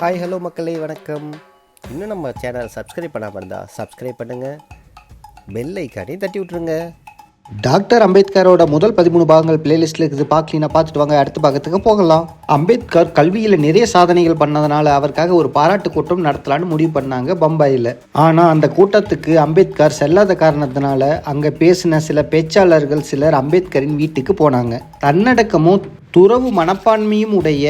Hi hello மக்களே வணக்கம். இன்னும் நம்ம சேனல் சப்ஸ்கிரைப் பண்ணாமல் இருந்தால் சப்ஸ்கிரைப் பண்ணுங்கள் பெல் ஐக்கானையும் தட்டி விட்ருங்க டாக்டர் அம்பேத்கரோட முதல் பதிமூணு பாகங்கள் பிளேலிஸ்ட்டில் இருக்குது. பார்க்கலீனா பார்த்துட்டு வாங்க. அடுத்த பாகத்துக்கு போகலாம். அம்பேத்கர் கல்வியில் நிறைய சாதனைகள் பண்ணதுனால அவருக்காக ஒரு பாராட்டு கூட்டம் நடத்தலான்னு முடிவு பண்ணாங்க பம்பாயில். ஆனால் அந்த கூட்டத்துக்கு அம்பேத்கர் செல்லாத காரணத்தினால அங்கே பேசின சில பேச்சாளர்கள் சிலர் அம்பேத்கரின் வீட்டுக்கு போனாங்க. தன்னடக்கமும் துறவு மனப்பான்மையும் உடைய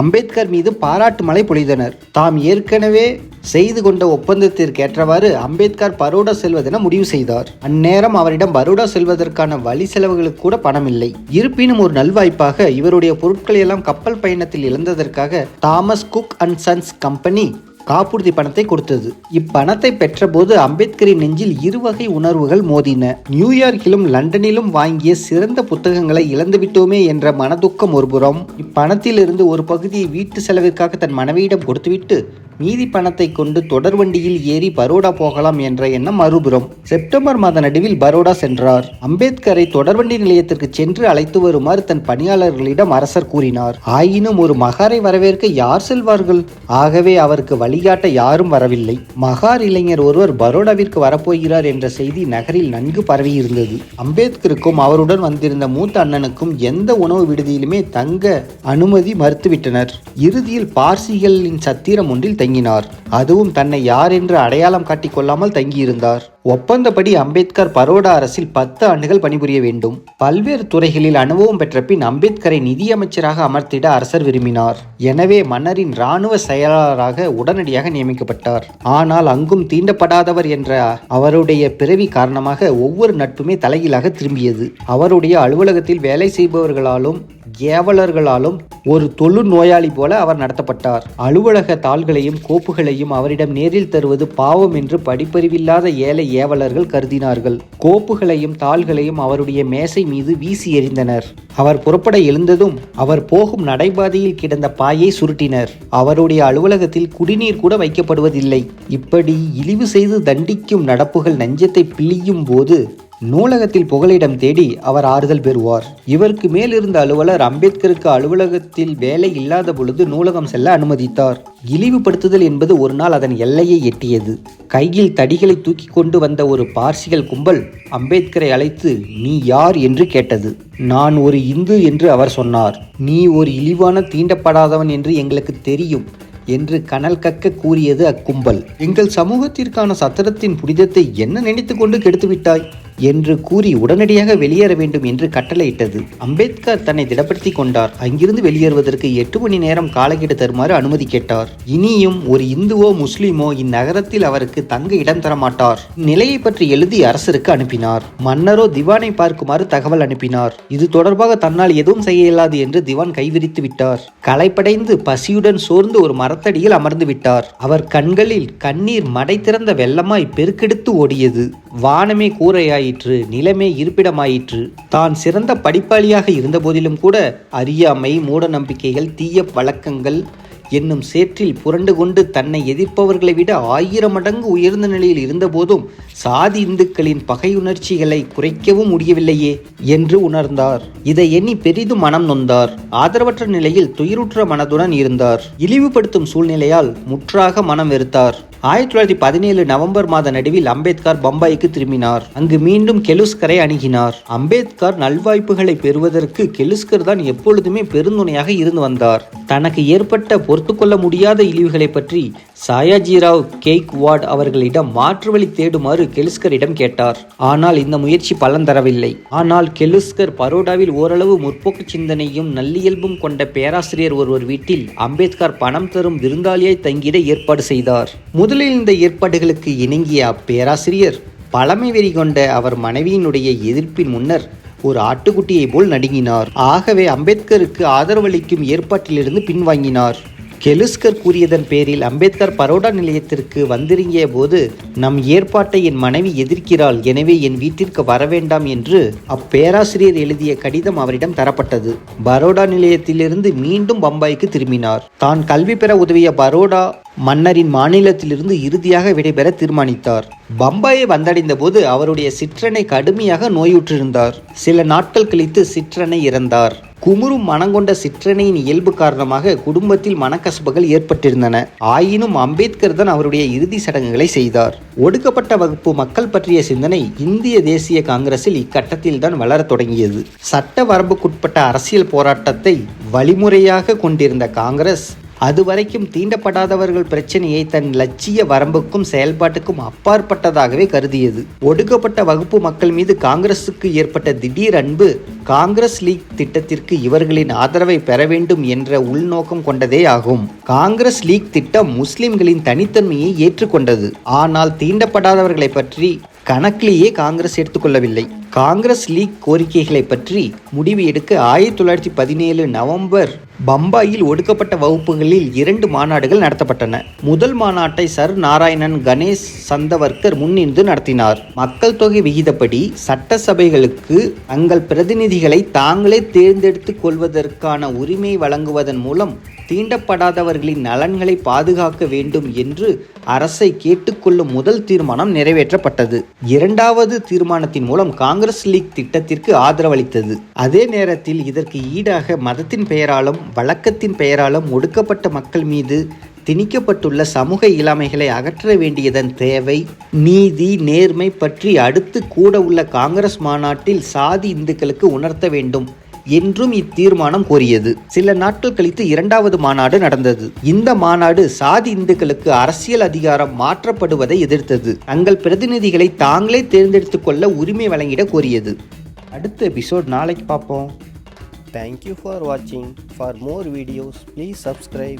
அம்பேத்கர் மீது பாராட்டு மழை பொழிந்தனர். தாம் ஏற்கனவே செய்து கொண்ட ஒப்பந்தத்திற்கு ஏற்றவாறு அம்பேத்கர் பரோடா செல்வதென முடிவு செய்தார். அந்நேரம் அவரிடம் பரோடா செல்வதற்கான வழி செலவுகளுக்கு கூட பணம் இல்லை இருப்பினும் ஒரு நல்வாய்ப்பாக இவருடைய பொருட்களை எல்லாம் கப்பல் பயணத்தில் இழந்ததற்காக Thomas Cook and Sons company காப்புறுதி பணத்தை கொடுத்தது. இப்பணத்தை பெற்றபோது அம்பேத்கரின் நெஞ்சில் இருவகை உணர்வுகள் மோதின. நியூயார்க்கிலும் லண்டனிலும் வாங்கிய சிறந்த புத்தகங்களை இழந்துவிட்டோமே என்ற மனதுக்கம் ஒருபுறம் இப்பணத்திலிருந்து ஒரு பகுதியை வீட்டு செலவிற்காக தன் மனைவியிடம் கொடுத்துவிட்டு மீதி பணத்தை கொண்டு தொடர்வண்டியில் ஏறி பரோடா போகலாம் என்ற எண்ணம் மறுபுறம் செப்டம்பர் மாத நடுவில் பரோடா சென்றார். அம்பேத்கரை தொடர்வண்டி நிலையத்திற்கு சென்று அழைத்து வருமாறு தன் பணியாளர்களிடம் அரசர் கூறினார். ஆயினும் ஒரு மகாரை வரவேற்க யார் செல்வார்கள்? ஆகவே அவருக்கு வழி வழிகாட்ட யாரும் வரவில்லை. மகார் இளைஞர் ஒருவர் பரோடாவிற்கு வரப்போகிறார் என்ற செய்தி நகரில் நன்கு பரவியிருந்தது. அம்பேத்கருக்கும் அவருடன் வந்திருந்த மூத்த அண்ணனுக்கும் எந்த உணவு விடுதியிலுமே தங்க அனுமதி மறுத்துவிட்டனர். இறுதியில் பார்சிகளின் சத்திரம் ஒன்றில் தங்கினார். அதுவும் தன்னை யார் என்று அடையாளம் காட்டிக்கொள்ளாமல் தங்கியிருந்தார். ஒப்பந்தப்படி அம்பேத்கர் பரோடா அரசில் பத்து ஆண்டுகள் பணிபுரிய வேண்டும். பல்வேறு துறைகளில் அனுபவம் பெற்ற பின் அம்பேத்கரை நிதியமைச்சராக அமர்த்திட அரசர் விரும்பினார். எனவே மன்னரின் இராணுவ செயலாளராக உடனடியாக நியமிக்கப்பட்டார். ஆனால் அங்கும் தீண்டப்படாதவர் என்ற அவருடைய பிறவி காரணமாக ஒவ்வொரு நட்புமே தலைகீழாக திரும்பியது. அவருடைய அலுவலகத்தில் வேலை செய்பவர்களாலும் ஏவலர்களாலும் ஒரு தொழு நோயாளி போல அவர் நடத்தப்பட்டார். அலுவலக தாள்களையும் கோப்புகளையும் அவரிடம் நேரில் தருவது பாவம் என்று படிப்பறிவில்லாத ஏழை ஏவலர்கள் கருதினார்கள். கோப்புகளையும் தாள்களையும் அவருடைய மேசை மீது வீசி எறிந்தனர். அவர் புறப்பட எழுந்ததும் அவர் போகும் நடைபாதையில் கிடந்த பாயை சுருட்டினர். அவருடைய அலுவலகத்தில் குடிநீர் கூட வைக்கப்படுவதில்லை. இப்படி இழிவு செய்து தண்டிக்கும் நடப்புகள் நெஞ்சத்தை பிழியும் போது நூலகத்தில் புகலிடம் தேடி அவர் ஆறுதல் பெறுவார். இவருக்கு மேலிருந்த அலுவலர் அம்பேத்கருக்கு அலுவலகத்தில் வேலை இல்லாத பொழுது நூலகம் செல்ல அனுமதித்தார். இழிவுபடுத்துதல் என்பது ஒரு நாள் அதன் எல்லையை எட்டியது. கையில் தடிகளை தூக்கி கொண்டு வந்த ஒரு பார்சிகள் கும்பல் அம்பேத்கரை அழைத்து நீ யார்? என்று கேட்டது. நான் ஒரு இந்து என்று அவர் சொன்னார். நீ ஒரு இழிவான தீண்டப்படாதவன் என்று எங்களுக்கு தெரியும் என்று கனல் கக்க கூறியது அக்கும்பல். எங்கள் சமூகத்திற்கான சத்திரத்தின் புனிதத்தை என்ன நினைத்து கொண்டு கெடுத்துவிட்டாய்? என்று கூறி உடனடியாக வெளியேற வேண்டும் என்று கட்டளையிட்டது. அம்பேத்கர் தன்னை திடப்படுத்தி கொண்டார். அங்கிருந்து வெளியேறுவதற்கு எட்டு மணி நேரம் காலக்கெடு தருமாறு அனுமதி கேட்டார். இனியும் ஒரு இந்துவோ முஸ்லிமோ இந்நகரத்தில் அவருக்கு தங்க இடம் தரமாட்டார். நிலையை பற்றி எழுதி அரசருக்கு அனுப்பினார். மன்னரோ திவானை பார்க்குமாறு தகவல் அனுப்பினார். இது தொடர்பாக தன்னால் எதுவும் செய்ய இயலாது என்று திவான் கைவிரித்து விட்டார். களைப்படைந்து பசியுடன் சோர்ந்து ஒரு மரத்தடியில் அமர்ந்து விட்டார். அவர் கண்களில் கண்ணீர் மடை திறந்த வெள்ளமாய் பெருக்கெடுத்து ஓடியது. வானமே கூரையாயிற்று நிலமே இருப்பிடமாயிற்று. தான் சிறந்த படிப்பாளியாக இருந்தபோதிலும் கூட அறியாமை மூட நம்பிக்கைகள் தீய பழக்கங்கள் என்னும் சேற்றில் புரண்டு கொண்டு தன்னை எதிர்ப்பவர்களை விட ஆயிரம் மடங்கு உயர்ந்த நிலையில் இருந்தபோதும் சாதி இந்துக்களின் பகையுணர்ச்சிகளை குறைக்கவும் முடியவில்லையே என்று உணர்ந்தார். இதை எண்ணி பெரிதும் மனம் நொந்தார். ஆதரவற்ற நிலையில் துயிருற்ற மனதுடன் இருந்தார். இழிவுபடுத்தும் சூழ்நிலையால் முற்றாக மனம் வெறுத்தார். ஆயிரத்தி தொள்ளாயிரத்தி பதினேழு நவம்பர் மாத நடுவில் அம்பேத்கர் பம்பாய்க்கு திரும்பினார். அங்கு மீண்டும் கெலுஸ்கரை அணுகினார். அம்பேத்கர் நல்வாய்ப்புகளை பெறுவதற்கு கெலுஸ்கர் தான் எப்பொழுதுமே பெருந்துணையாக இருந்து வந்தார். தனக்கு ஏற்பட்ட பொறுத்துக்கொள்ள முடியாத இழிவுகளை பற்றி சாயாஜிராவ் கெய்க்வாட் அவர்களிடம் மாற்று வழி தேடுமாறு கெலுஸ்கரிடம் கேட்டார். ஆனால் இந்த முயற்சி பலன் தரவில்லை. ஆனால் கெலுஸ்கர் பரோடாவில் ஓரளவு முற்போக்கு சிந்தனையும் நல்லியல்பும் கொண்ட பேராசிரியர் ஒருவர் வீட்டில் அம்பேத்கர் பணம் தரும் விருந்தாளியாய் தங்கிட ஏற்பாடு செய்தார். முதலில் இந்த ஏற்பாடுகளுக்கு இணங்கிய அப்பேராசிரியர் பழமை வெறி கொண்ட அவர் மனைவியினுடைய எதிர்ப்பின் முன்னர் ஒரு ஆட்டுக்குட்டியை போல் நடுங்கினார். ஆகவே அம்பேத்கருக்கு ஆதரவளிக்கும் ஏற்பாட்டிலிருந்து பின்வாங்கினார். கெலுஸ்கர் கூறியதன் பேரில் அம்பேத்கர் பரோடா நிலையத்திற்கு வந்திறங்கிய போது நம் ஏற்பாட்டை என் மனைவி எதிர்க்கிறாள் எனவே என் வீட்டிற்கு வர வேண்டாம் என்று அப்பேராசிரியர் எழுதிய கடிதம் அவரிடம் தரப்பட்டது. பரோடா நிலையத்திலிருந்து மீண்டும் பம்பாய்க்கு திரும்பினார். தான் கல்வி பெற உதவிய பரோடா மன்னரின் மாநிலத்திலிருந்து இறுதியாக விடைபெற தீர்மானித்தார். பம்பாயை வந்தடைந்த போது அவருடைய சிற்றனை கடுமையாக நோயுற்றிருந்தார். சில நாட்கள் கழித்து சிற்றனை இறந்தார். குமுறும் மனங்கொண்ட சிற்றனையின் இயல்பு காரணமாக குடும்பத்தில் மனக்கசப்புகள் ஏற்பட்டிருந்தன. ஆயினும் அம்பேத்கர் தான் அவருடைய இறுதி சடங்குகளை செய்தார். ஒடுக்கப்பட்ட வகுப்பு மக்கள் பற்றிய சிந்தனை இந்திய தேசிய காங்கிரஸில் இக்கட்டத்தில் தான் வளரத் தொடங்கியது. சட்ட வரம்புக்குட்பட்ட அரசியல் போராட்டத்தை வழிமுறையாக கொண்டிருந்த காங்கிரஸ் அதுவரைக்கும் தீண்டப்படாதவர்கள் பிரச்சனையை தன் லட்சிய வரம்புக்கும் செயல்பாட்டுக்கும் அப்பாற்பட்டதாகவே கருதியது. ஒடுக்கப்பட்ட வகுப்பு மக்கள் மீது காங்கிரசுக்கு ஏற்பட்ட திடீர் அன்பு காங்கிரஸ் லீக் திட்டத்திற்கு இவர்களின் ஆதரவை பெற வேண்டும் என்ற உள்நோக்கம் கொண்டதே ஆகும். காங்கிரஸ் லீக் திட்டம் முஸ்லிம்களின் தனித்தன்மையை ஏற்றுக்கொண்டது. ஆனால் தீண்டப்படாதவர்களை பற்றி கணக்கிலேயே காங்கிரஸ் எடுத்துக்கொள்ளவில்லை. காங்கிரஸ் லீக் கோரிக்கைகளை பற்றி முடிவு எடுக்க ஆயிரத்தி தொள்ளாயிரத்தி பதினேழு நவம்பர் பம்பாயில் ஒடுக்கப்பட்ட வகுப்புகளில் இரண்டு மாநாடுகள் நடத்தப்பட்டன. முதல் மாநாட்டை சர் நாராயணன் கணேஷ் சந்தவர்கர் முன்னின்று நடத்தினார். மக்கள் தொகை விகிதப்படி சட்டசபைகளுக்கு தங்கள் பிரதிநிதிகளை தாங்களே தேர்ந்தெடுத்து கொள்வதற்கான உரிமை வழங்குவதன் மூலம் தீண்டப்படாதவர்களின் நலன்களை பாதுகாக்க வேண்டும் என்று அரசை கேட்டுக்கொள்ளும் முதல் தீர்மானம் நிறைவேற்றப்பட்டது. இரண்டாவது தீர்மானத்தின் மூலம் காங்கிரஸ் காங்கிரஸ் லீக் திட்டத்திற்கு ஆதரவளித்தது. அதே நேரத்தில் இதற்கு ஈடாக மதத்தின் பெயராலும் வழக்கத்தின் பெயராலும் ஒடுக்கப்பட்ட மக்கள் மீது திணிக்கப்பட்டுள்ள சமூக இயலாமைகளை அகற்ற வேண்டியதன் தேவை நீதி நேர்மை பற்றி அடுத்து கூட உள்ள காங்கிரஸ் மாநாட்டில் சாதி இந்துக்களுக்கு உணர்த்த வேண்டும். என்றும் இத்தீர்மானம் கோரியது. சில நாட்கள் கழித்து இரண்டாவது மாநாடு நடந்தது. இந்த மாநாடு சாதி இந்துக்களுக்கு அரசியல் அதிகாரம் மாற்றப்படுவதை எதிர்த்தது. தங்கள் பிரதிநிதிகளை தாங்களே தேர்ந்தெடுத்துக் கொள்ள உரிமை வழங்கிட கோரியது. அடுத்த எபிசோட் நாளைக்கு பார்ப்போம். தேங்க்யூ ஃபார் வாட்சிங் for more videos please subscribe